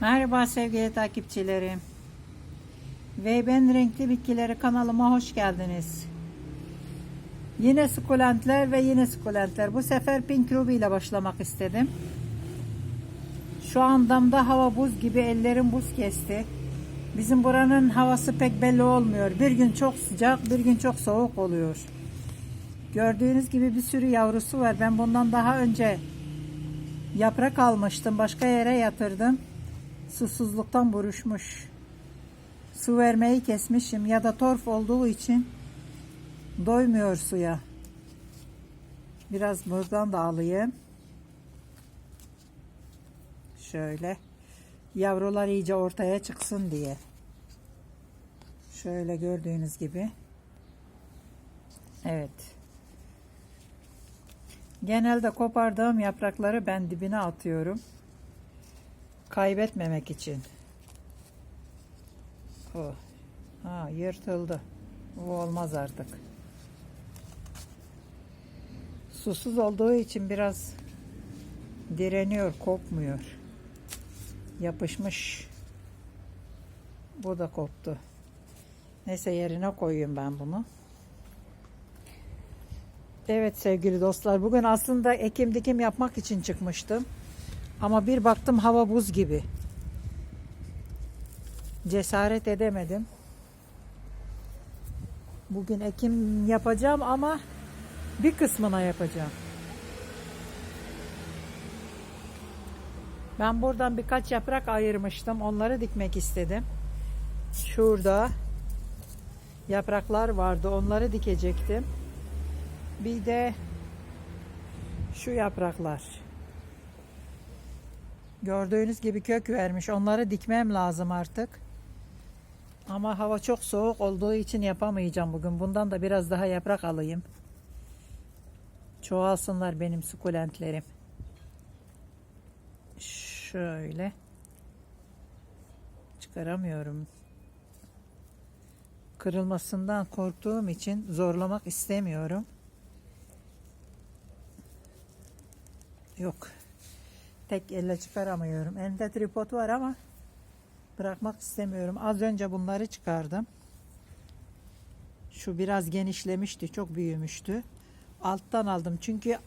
Merhaba sevgili takipçilerim. Ve ben Renkli Bitkileri kanalıma hoş geldiniz. Yine sukulentler ve yine sukulentler. Bu sefer Pink Ruby ile başlamak istedim. Şu an damda hava buz gibi ellerim buz kesti. Bizim buranın havası pek belli olmuyor. Bir gün çok sıcak, bir gün çok soğuk oluyor. Gördüğünüz gibi bir sürü yavrusu var. Ben bundan daha önce yaprak almıştım. Başka yere yatırdım. Susuzluktan buruşmuş. Su vermeyi kesmişim ya da torf olduğu için doymuyor suya. Biraz buradan da alayım. Şöyle. Yavrular iyice ortaya çıksın diye. Şöyle gördüğünüz gibi. Evet. Genelde kopardığım yaprakları ben dibine atıyorum. Kaybetmemek için. Oh. Ha, yırtıldı. Bu olmaz artık. Susuz olduğu için biraz direniyor, kopmuyor. Yapışmış. Bu da koptu. Neyse yerine koyayım ben bunu. Evet sevgili dostlar bugün aslında ekim dikim yapmak için çıkmıştım. Ama bir baktım hava buz gibi. Cesaret edemedim. Bugün ekim yapacağım ama bir kısmına yapacağım. Ben buradan birkaç yaprak ayırmıştım. Onları dikmek istedim. Şurada yapraklar vardı. Onları dikecektim. Bir de şu yapraklar. Gördüğünüz gibi kök vermiş. Onları dikmem lazım artık. Ama hava çok soğuk olduğu için yapamayacağım bugün. Bundan da biraz daha yaprak alayım. Çoğalsınlar benim sukulentlerim. Şöyle. Çıkaramıyorum. Kırılmasından korktuğum için zorlamak istemiyorum. Yok. Tek elle çıkaramıyorum. Elimde tripod var ama bırakmak istemiyorum. Az önce bunları çıkardım. Şu biraz genişlemişti. Çok büyümüştü. Alttan aldım. Çünkü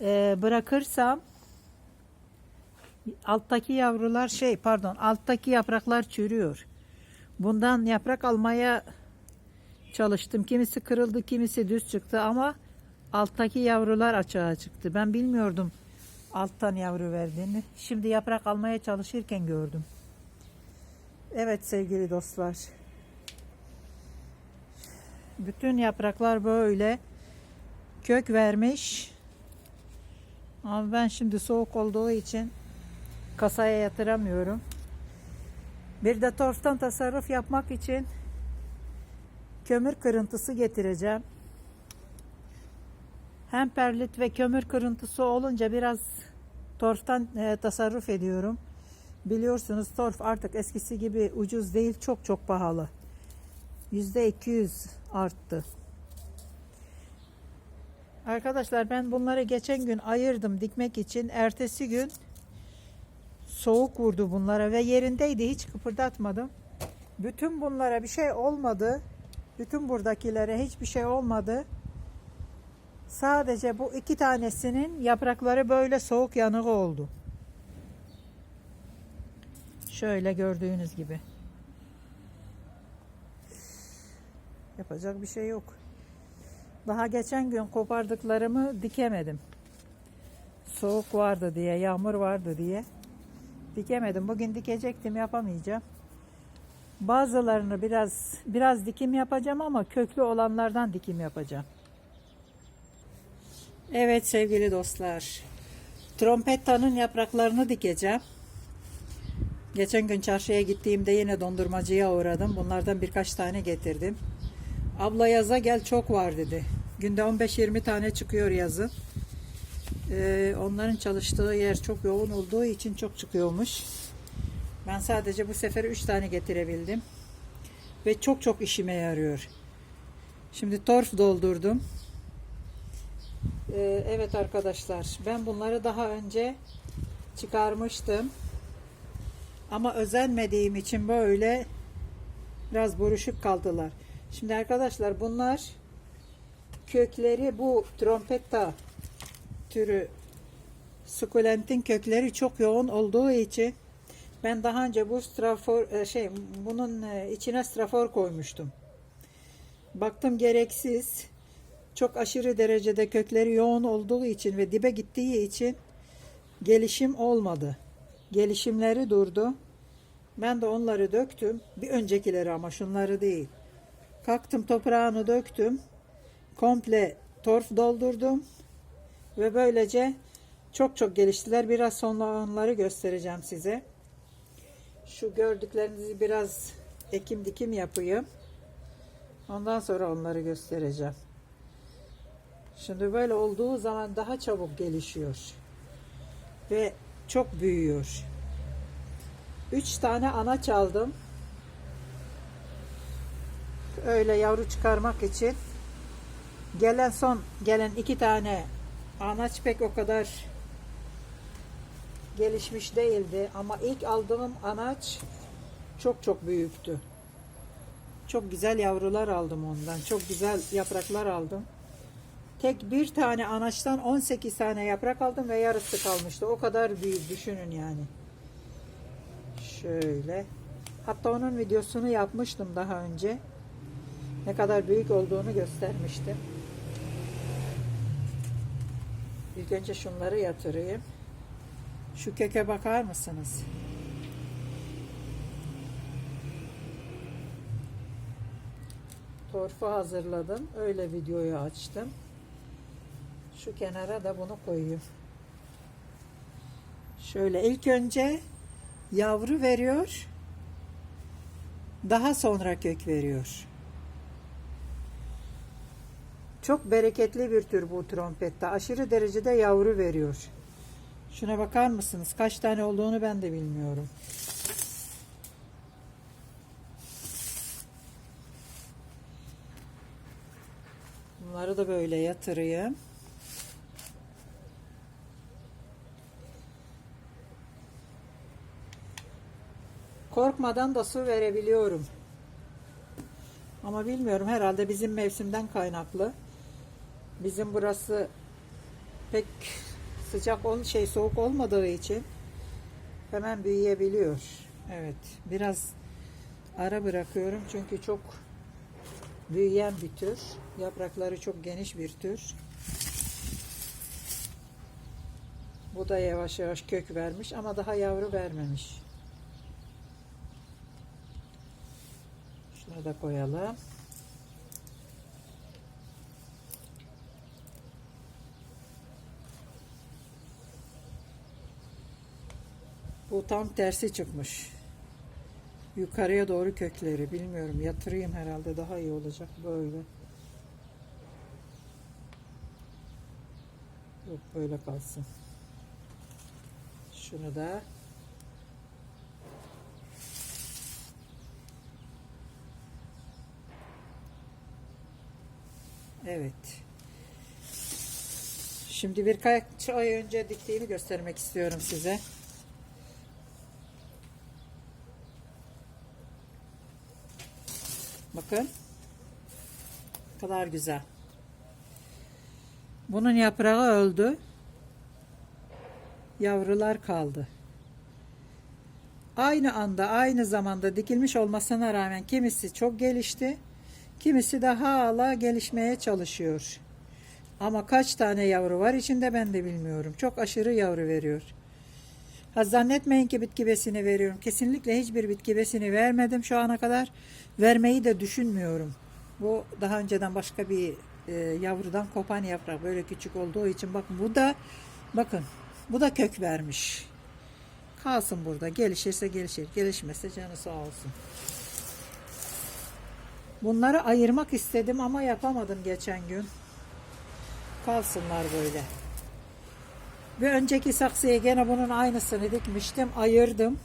e, bırakırsam alttaki yavrular şey pardon alttaki yapraklar çürüyor. Bundan yaprak almaya çalıştım. Kimisi kırıldı, kimisi düz çıktı ama alttaki yavrular açığa çıktı. Ben bilmiyordum alttan yavru verdiğini. Şimdi yaprak almaya çalışırken gördüm. Evet sevgili dostlar. Bütün yapraklar böyle kök vermiş. Ama ben şimdi soğuk olduğu için kasaya yatıramıyorum. Bir de torftan tasarruf yapmak için kömür kırıntısı getireceğim. Hem perlit ve kömür kırıntısı olunca biraz torftan e, tasarruf ediyorum. Biliyorsunuz torf artık eskisi gibi ucuz değil çok çok pahalı. Yüzde 200 arttı. Arkadaşlar ben bunları geçen gün ayırdım dikmek için. Ertesi gün soğuk vurdu bunlara ve yerindeydi hiç kıpırdatmadım. Bütün bunlara bir şey olmadı. Bütün buradakilere hiçbir şey olmadı. Sadece bu iki tanesinin yaprakları böyle soğuk yanığı oldu. Şöyle gördüğünüz gibi. Yapacak bir şey yok. Daha geçen gün kopardıklarımı dikemedim. Soğuk vardı diye, yağmur vardı diye. Dikemedim. Bugün dikecektim, yapamayacağım. Bazılarını biraz biraz dikim yapacağım ama köklü olanlardan dikim yapacağım. Evet sevgili dostlar. Trompettanın yapraklarını dikeceğim. Geçen gün çarşıya gittiğimde yine dondurmacıya uğradım. Bunlardan birkaç tane getirdim. Abla yaza gel çok var dedi. Günde 15-20 tane çıkıyor yazın. Ee, onların çalıştığı yer çok yoğun olduğu için çok çıkıyormuş. Ben sadece bu sefer 3 tane getirebildim. Ve çok çok işime yarıyor. Şimdi torf doldurdum. Ee, evet arkadaşlar ben bunları daha önce çıkarmıştım. Ama özenmediğim için böyle biraz buruşuk kaldılar. Şimdi arkadaşlar bunlar kökleri bu trompetta türü sukulentin kökleri çok yoğun olduğu için ben daha önce bu strafor e, şey bunun e, içine strafor koymuştum. Baktım gereksiz. Çok aşırı derecede kökleri yoğun olduğu için ve dibe gittiği için gelişim olmadı. Gelişimleri durdu. Ben de onları döktüm. Bir öncekileri ama şunları değil. Kalktım toprağını döktüm. Komple torf doldurdum. Ve böylece çok çok geliştiler. Biraz sonra onları göstereceğim size. Şu gördüklerinizi biraz ekim dikim yapayım. Ondan sonra onları göstereceğim. Şimdi böyle olduğu zaman daha çabuk gelişiyor. Ve çok büyüyor. Üç tane ana çaldım. Öyle yavru çıkarmak için. Gelen son gelen iki tane anaç pek o kadar gelişmiş değildi ama ilk aldığım anaç çok çok büyüktü. Çok güzel yavrular aldım ondan. Çok güzel yapraklar aldım. Tek bir tane anaçtan 18 tane yaprak aldım ve yarısı kalmıştı. O kadar büyük düşünün yani. Şöyle. Hatta onun videosunu yapmıştım daha önce. Ne kadar büyük olduğunu göstermiştim. İlk önce şunları yatırayım. Şu köke bakar mısınız? Torfu hazırladım. Öyle videoyu açtım. Şu kenara da bunu koyayım. Şöyle ilk önce yavru veriyor. Daha sonra kök veriyor. Çok bereketli bir tür bu trompette. Aşırı derecede yavru veriyor. Şuna bakar mısınız? Kaç tane olduğunu ben de bilmiyorum. Bunları da böyle yatırayım. Korkmadan da su verebiliyorum. Ama bilmiyorum herhalde bizim mevsimden kaynaklı. Bizim burası pek sıcak ol şey soğuk olmadığı için hemen büyüyebiliyor. Evet, biraz ara bırakıyorum çünkü çok büyüyen bir tür. Yaprakları çok geniş bir tür. Bu da yavaş yavaş kök vermiş ama daha yavru vermemiş. Da koyalım. Bu tam tersi çıkmış. Yukarıya doğru kökleri bilmiyorum. Yatırayım herhalde daha iyi olacak böyle. Yok böyle kalsın. Şunu da Evet. Şimdi birkaç ay önce diktiğimi göstermek istiyorum size. Bakın. Ne kadar güzel. Bunun yaprağı öldü. Yavrular kaldı. Aynı anda, aynı zamanda dikilmiş olmasına rağmen kimisi çok gelişti. Kimisi de hala gelişmeye çalışıyor. Ama kaç tane yavru var içinde ben de bilmiyorum. Çok aşırı yavru veriyor. Ha zannetmeyin ki bitki besini veriyorum. Kesinlikle hiçbir bitki besini vermedim şu ana kadar. Vermeyi de düşünmüyorum. Bu daha önceden başka bir e, yavrudan kopan yaprak böyle küçük olduğu için bakın bu da bakın bu da kök vermiş. Kalsın burada. Gelişirse gelişir. Gelişmezse canı sağ olsun. Bunları ayırmak istedim ama yapamadım geçen gün. Kalsınlar böyle. Bir önceki saksıya gene bunun aynısını dikmiştim. Ayırdım.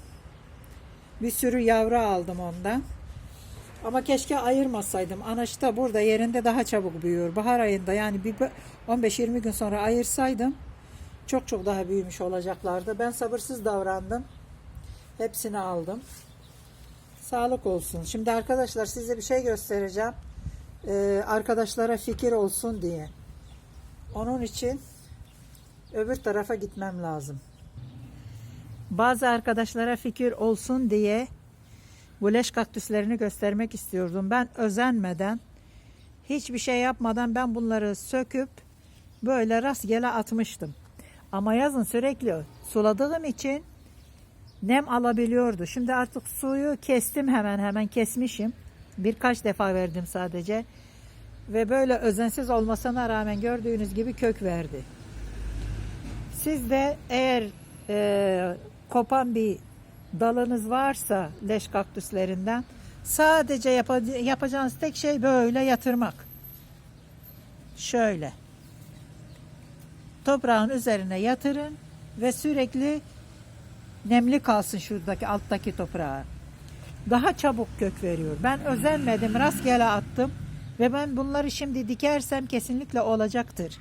Bir sürü yavru aldım ondan. Ama keşke ayırmasaydım. Anaç da burada yerinde daha çabuk büyüyor. Bahar ayında yani bir 15-20 gün sonra ayırsaydım çok çok daha büyümüş olacaklardı. Ben sabırsız davrandım. Hepsini aldım. Sağlık olsun. Şimdi arkadaşlar size bir şey göstereceğim. Ee, arkadaşlara fikir olsun diye. Onun için öbür tarafa gitmem lazım. Bazı arkadaşlara fikir olsun diye bu leş kaktüslerini göstermek istiyordum. Ben özenmeden, hiçbir şey yapmadan ben bunları söküp böyle rastgele atmıştım. Ama yazın sürekli suladığım için nem alabiliyordu. Şimdi artık suyu kestim hemen hemen kesmişim. Birkaç defa verdim sadece. Ve böyle özensiz olmasına rağmen gördüğünüz gibi kök verdi. Siz de eğer e, kopan bir dalınız varsa leş kaktüslerinden sadece yapa- yapacağınız tek şey böyle yatırmak. Şöyle. Toprağın üzerine yatırın ve sürekli nemli kalsın şuradaki alttaki toprağa. Daha çabuk kök veriyor. Ben özenmedim, rastgele attım ve ben bunları şimdi dikersem kesinlikle olacaktır.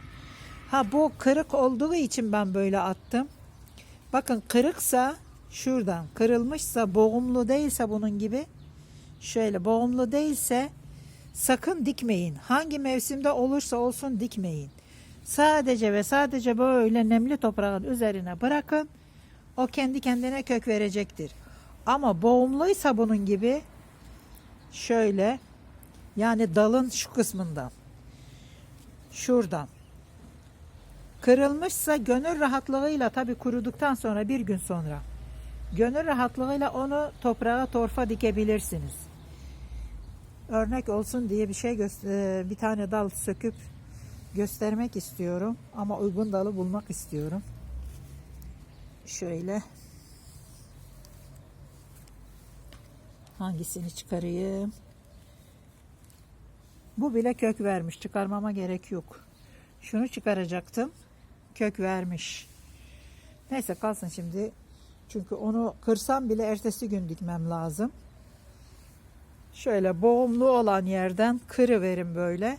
Ha bu kırık olduğu için ben böyle attım. Bakın kırıksa şuradan, kırılmışsa, boğumlu değilse bunun gibi şöyle boğumlu değilse sakın dikmeyin. Hangi mevsimde olursa olsun dikmeyin. Sadece ve sadece böyle nemli toprağın üzerine bırakın. O kendi kendine kök verecektir. Ama boğumluysa bunun gibi şöyle yani dalın şu kısmından şuradan kırılmışsa gönül rahatlığıyla tabi kuruduktan sonra bir gün sonra gönül rahatlığıyla onu toprağa torfa dikebilirsiniz. Örnek olsun diye bir şey göster bir tane dal söküp göstermek istiyorum ama uygun dalı bulmak istiyorum. Şöyle hangisini çıkarayım? Bu bile kök vermiş. Çıkarmama gerek yok. Şunu çıkaracaktım. Kök vermiş. Neyse kalsın şimdi. Çünkü onu kırsam bile ertesi gün dikmem lazım. Şöyle boğumlu olan yerden kırıverin böyle.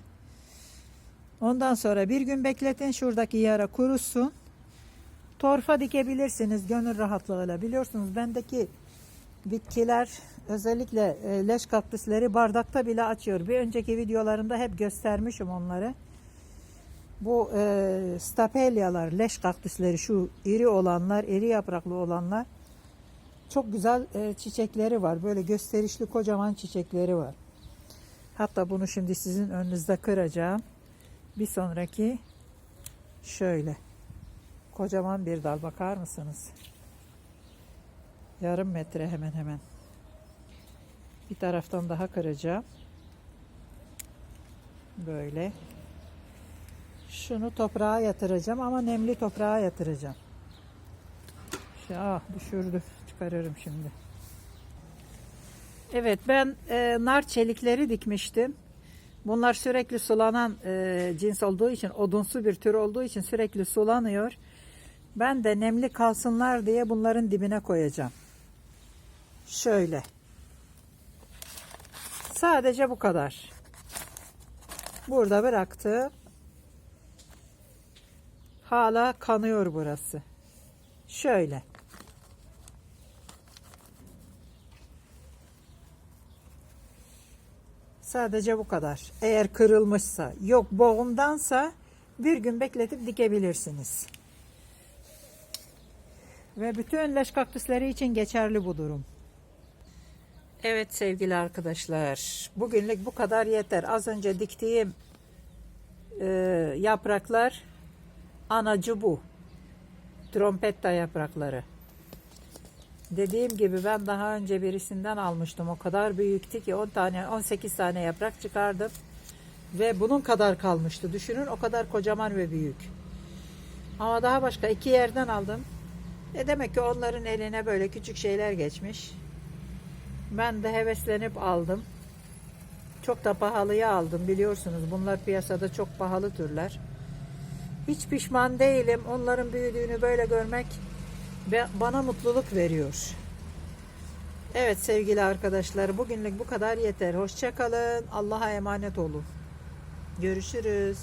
Ondan sonra bir gün bekletin. Şuradaki yara kurusun. Torfa dikebilirsiniz gönül rahatlığıyla. Biliyorsunuz bendeki bitkiler özellikle e, leş kaktüsleri bardakta bile açıyor. Bir önceki videolarımda hep göstermişim onları. Bu e, stapelyalar, leş kaktüsleri şu iri olanlar, iri yapraklı olanlar çok güzel e, çiçekleri var. Böyle gösterişli kocaman çiçekleri var. Hatta bunu şimdi sizin önünüzde kıracağım. Bir sonraki şöyle. Kocaman bir dal bakar mısınız? Yarım metre hemen hemen. Bir taraftan daha kıracağım. Böyle. Şunu toprağa yatıracağım ama nemli toprağa yatıracağım. Ah düşürdü. Çıkarırım şimdi. Evet ben e, nar çelikleri dikmiştim. Bunlar sürekli sulanan e, cins olduğu için, odunsu bir tür olduğu için sürekli sulanıyor. Ben de nemli kalsınlar diye bunların dibine koyacağım. Şöyle. Sadece bu kadar. Burada bıraktım. Hala kanıyor burası. Şöyle. Sadece bu kadar. Eğer kırılmışsa, yok boğumdansa bir gün bekletip dikebilirsiniz. Ve bütün leş kaktüsleri için geçerli bu durum. Evet sevgili arkadaşlar, bugünlük bu kadar yeter. Az önce diktiğim e, yapraklar anacı bu. Trompetta yaprakları. Dediğim gibi ben daha önce birisinden almıştım. O kadar büyüktü ki 10 tane 18 tane yaprak çıkardım. Ve bunun kadar kalmıştı. Düşünün o kadar kocaman ve büyük. Ama daha başka iki yerden aldım. E demek ki onların eline böyle küçük şeyler geçmiş. Ben de heveslenip aldım. Çok da pahalıya aldım biliyorsunuz. Bunlar piyasada çok pahalı türler. Hiç pişman değilim. Onların büyüdüğünü böyle görmek bana mutluluk veriyor. Evet sevgili arkadaşlar bugünlük bu kadar yeter. Hoşçakalın. Allah'a emanet olun. Görüşürüz.